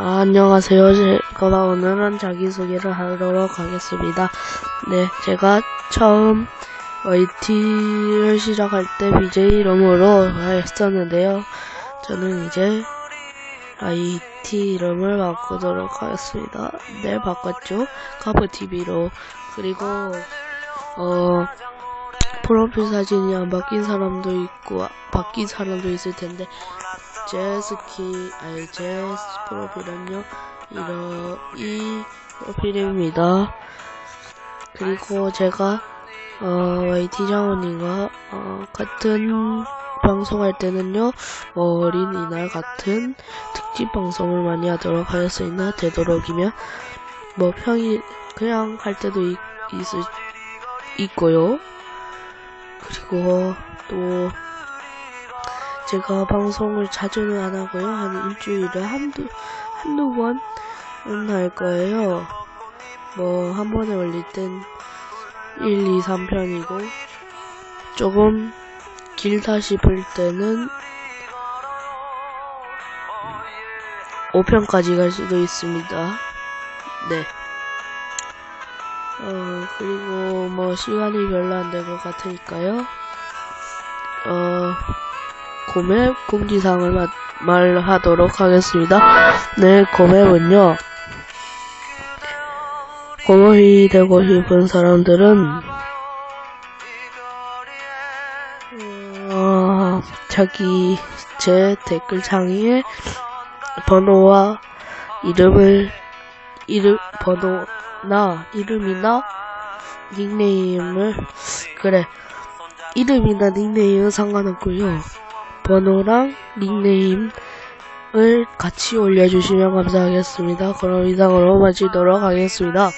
아, 안녕하세요. 제가 오늘은 자기소개를 하도록 하겠습니다. 네, 제가 처음 YT를 시작할 때 BJ 이름으로 했었는데요. 저는 이제 IT 이름을 바꾸도록 하겠습니다. 네, 바꿨죠. 카브TV로. 그리고, 어, 프로필 사진이 안 바뀐 사람도 있고, 아, 바뀐 사람도 있을 텐데, 제 스키, 아니, 제 프로필은요, 이러, 이 프로필입니다. 그리고 제가, 어, YT 장원님과, 어, 같은 방송할 때는요, 뭐 어린이날 같은 특집 방송을 많이 하도록 하겠습니다. 되도록이면, 뭐 평일, 그냥 할 때도 있, 있을, 있고요. 그리고 또, 제가 방송을 자주는 안 하고요. 한 일주일에 한두, 한두 번은 할 거예요. 뭐, 한 번에 올릴 땐 1, 2, 3편이고, 조금 길다 싶을 때는 5편까지 갈 수도 있습니다. 네. 어, 그리고 뭐, 시간이 별로 안 될 것 같으니까요. 어, 고맵 공지사항을 마- 말하도록 하겠습니다. 네, 고맵은요. 고맵이 되고 싶은 사람들은 어, 자기 제 댓글창에 번호와 이름을 이름 번호나 이름이나 닉네임을 그래 이름이나 닉네임은 상관없고요. 번호랑 닉네임을 같이 올려주시면 감사하겠습니다. 그럼 이상으로 마치도록 하겠습니다.